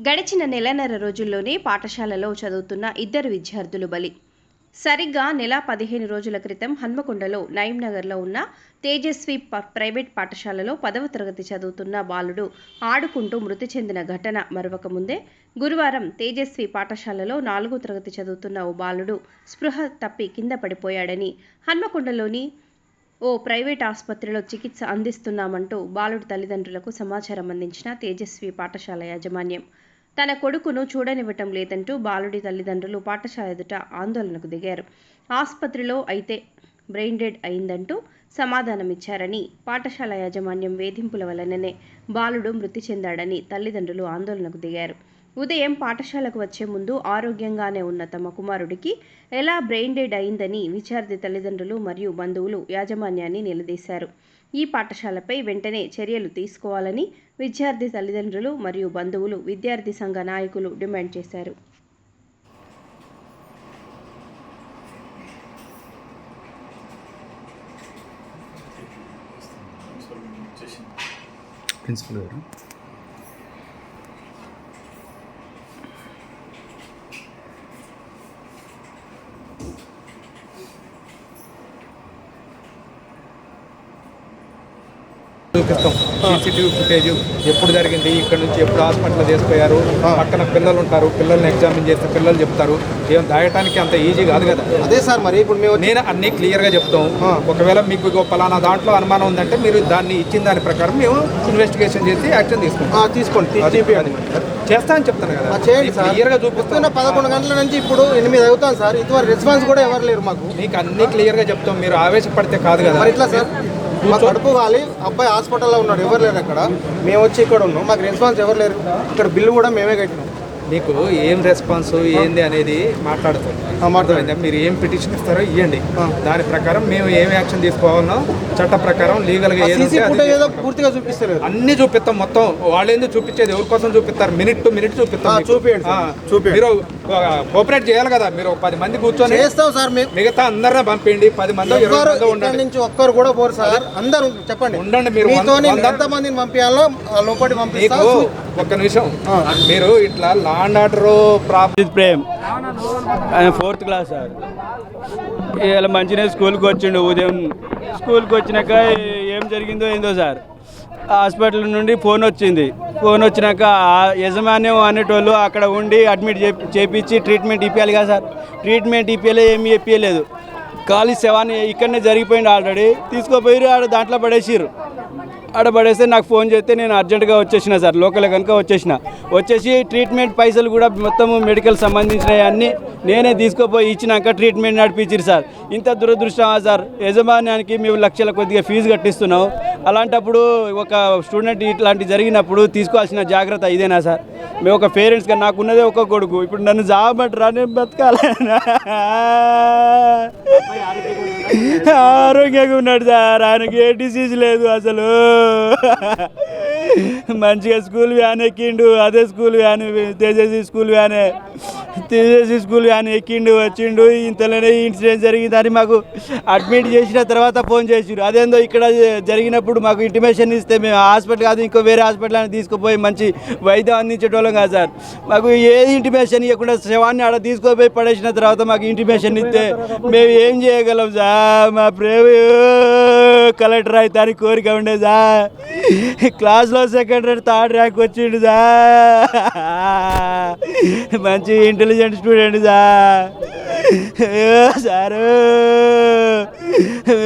గడిచిన నెలన్నర రోజుల్లోనే పాఠశాలలో చదువుతున్న ఇద్దరు విద్యార్థులు బలి. సరిగ్గా నెల పదిహేను రోజుల క్రితం హన్మకొండలో నయంనగర్లో ఉన్న తేజస్వి ప- ప్రైవేట్ పాఠశాలలో పదవ తరగతి చదువుతున్న బాలుడు ఆడుకుంటూ మృతి చెందిన ఘటన మరొకముందే గురువారం తేజస్వి పాఠశాలలో నాలుగో తరగతి చదువుతున్న ఓ బాలుడు స్పృహ తప్పి కింద పడిపోయాడని హన్మకొండలోని ఓ ప్రైవేట్ ఆసుపత్రిలో చికిత్స అందిస్తున్నామంటూ బాలుడి తల్లిదండ్రులకు సమాచారం అందించిన తేజస్వి పాఠశాల యాజమాన్యం. తన కొడుకును చూడనివ్వటం లేదంటూ బాలుడి తల్లిదండ్రులు పాఠశాల ఎదుట ఆందోళనకు దిగారు. ఆసుపత్రిలో అయితే బ్రెయిన్ డెడ్ అయిందంటూ సమాధానమిచ్చారని పాఠశాల యాజమాన్యం వేధింపుల వలననే బాలుడు మృతి చెందాడని తల్లిదండ్రులు ఆందోళనకు దిగారు. ఉదయం పాఠశాలకు వచ్చే ముందు ఆరోగ్యంగానే ఉన్న తమ కుమారుడికి ఎలా బ్రెయిన్ డెడ్ అయిందని విద్యార్థి తల్లిదండ్రులు మరియు బంధువులు యాజమాన్యాన్ని నిలదీశారు. ఈ పాఠశాలపై వెంటనే చర్యలు తీసుకోవాలని విద్యార్థి తల్లిదండ్రులు మరియు బంధువులు విద్యార్థి సంఘ నాయకులు డిమాండ్ చేశారు. ప్రిన్సిపల్ గారు చూపిస్తాం సీసీటీవీ ఫుటేజ్ ఎప్పుడు జరిగింది ఇక్కడ నుంచి ఎప్పుడు హాస్పిటల్ తీసుకుపోయారు పక్కన పిల్లలు ఉంటారు పిల్లల్ని ఎగ్జామిన్ చేస్తే పిల్లలు చెప్తారు ఏం దాయటానికి అంత ఈజీ కాదు కదా. అదే సార్ మరి ఇప్పుడు మేము నేను అన్ని క్లియర్గా చెప్తాం ఒకవేళ మీకు పలానా దాంట్లో అనుమానం ఉందంటే మీరు దాన్ని ఇచ్చిన దాని ప్రకారం మేము ఇన్వెస్టిగేషన్ చేసి యాక్షన్ తీసుకుంటాం. తీసుకోండి చేస్తా అని చెప్తాను కదా. చేయండి సార్. క్లియర్గా చూపిస్తాను. పొద్దున్న పదకొండు గంటల నుంచి ఇప్పుడు ఎనిమిది అవుతాం సార్. ఇటువంటి రెస్పాన్స్ కూడా ఎవరు లేరు మాకు. మీకు అన్ని క్లియర్గా చెప్తాం. మీరు ఆవేశపడితే కాదు కదా. ఇట్లా సార్? మా కడుపు వాలి. అబ్బాయి హాస్పిటల్లో ఉన్నాడు. ఎవరు లేరు అక్కడ. మేము వచ్చి ఇక్కడ ఉన్నాం. మాకు రెస్పాన్స్ ఎవరు లేరు. ఇక్కడ బిల్లు కూడా మేమే కట్టినాం. మీకు ఏం రెస్పాన్స్ ఏంది అనేది మాట్లాడతాం. ఆ, మాట్లాడండి. అర్థమైందా? మీరు ఏం పిటిషన్ ఇస్తారో ఇవ్వండి. దాని ప్రకారం మేము ఏం యాక్షన్ తీసుకోవాలనో చట్ట ప్రకారం లీగల్గా ఏది పూర్తిగా చూపిస్తారు అన్ని చూపిస్తాం మొత్తం. వాళ్ళు ఎందుకు చూపించేది? ఎవరి కోసం చూపిస్తారు? మినిట్ టు మినిట్ చూపిస్తాం. చూపియండి చూపియండి. మీరు కోఆపరేట్ చేయాలి కదా? మీరు పది మంది కూర్చొని చేస్తాం సార్ మిగతా అందరిని పంపిండి పది మంది ఇరవై నుంచి ఒక్కరు కూడా పోరు సార్. అందరూ చెప్పండి. ఉండండి మీరు వంద- మీతో వంద- ఎంత మందిని పంపించాలో లోపలి పంపిస్తా. మీకు ఒక్క నిమిషం. మీరు ఇట్లా లాండ్ ఆర్డర్ ప్రాప్ ప్రేమ్. Fourth class sir. ఇలా మంచిగా స్కూల్కి వచ్చిండు ఉదయం. స్కూల్కి వచ్చినాక ఏం జరిగిందో ఏందో సార్. హాస్పిటల్ నుండి ఫోన్ వచ్చింది. ఫోన్ వచ్చినాక ఆ యజమాన్యం అనేటోళ్ళు అక్కడ ఉండి అడ్మిట్ చేపించి ట్రీట్మెంట్ ఇప్పించాలి కదా సార్. ట్రీట్మెంట్ ఇప్పించలే ఏమి ఇప్పించలేదు ఖాళీ శవాన్ని ఇక్కడనే జరిగిపోయింది ఆల్రెడీ. తీసుకుపోయి ఆడ దాంట్లో పడేసిర్రు. ఆడ పడేస్తే నాకు ఫోన్ చేస్తే నేను అర్జెంటుగా వచ్చేసిన సార్ లోకల్ కనుక వచ్చేసిన. వచ్చేసి ట్రీట్మెంట్ పైసలు కూడా మొత్తము మెడికల్ సంబంధించినవి అన్నీ నేనే తీసుకుపోయి ఇచ్చినాక ట్రీట్మెంట్ నడిపించారు సార్. ఇంత దురదృష్టమా సార్? యజమాన్యానికి మేము లక్షల కొద్దిగా ఫీజు కట్టిస్తున్నాం అలాంటప్పుడు ఒక స్టూడెంట్ ఇట్లాంటి జరిగినప్పుడు తీసుకోవాల్సిన జాగ్రత్త ఇదేనా సార్? మేము ఒక పేరెంట్స్గా నాకున్నదే ఒక కొడుకు ఇప్పుడు నన్ను జాబట్రా నేను బతకాలి. ఆరోగ్యంగా ఉన్నాడు సార్ ఆయనకి ఏ డిసీజ్ లేదు అసలు. మంచిగా స్కూల్ వ్యాన్ ఎక్కిండు అదే స్కూల్ వ్యాన్ తేజస్వి స్కూల్ వ్యానే తేజస్వి స్కూల్ వ్యాన్ ఎక్కిండు వచ్చిండు. ఇంతలోనే ఇన్సిడెంట్ జరిగిందని మాకు అడ్మిట్ చేసిన తర్వాత ఫోన్ చేసిండు అదేందో ఇక్కడ జరిగినప్పుడు మాకు ఇంటిమేషన్ ఇస్తే మేము హాస్పిటల్ కాదు ఇంకో వేరే హాస్పిటల్ అని తీసుకుపోయి మంచి వైద్యం అందించేటోళ్ళం కాదు సార్. మాకు ఏది ఇంటిమేషన్ ఇవ్వకుండా శవాన్ని ఆడ తీసుకుపోయి పడేసిన తర్వాత మాకు ఇంటిమేషన్ ఇస్తే మేము ఏం చేయగలం సార్? మా ప్రేమ కలెక్టర్ అవుతానికి కోరిక ఉండేదా క్లాస్లో క్లాస్లో సెకండ్ ర్యాంక్ థర్డ్ ర్యాంక్ వచ్చిండు సార్. మంచి ఇంటెలిజెంట్ స్టూడెంట్ సార్. సారు?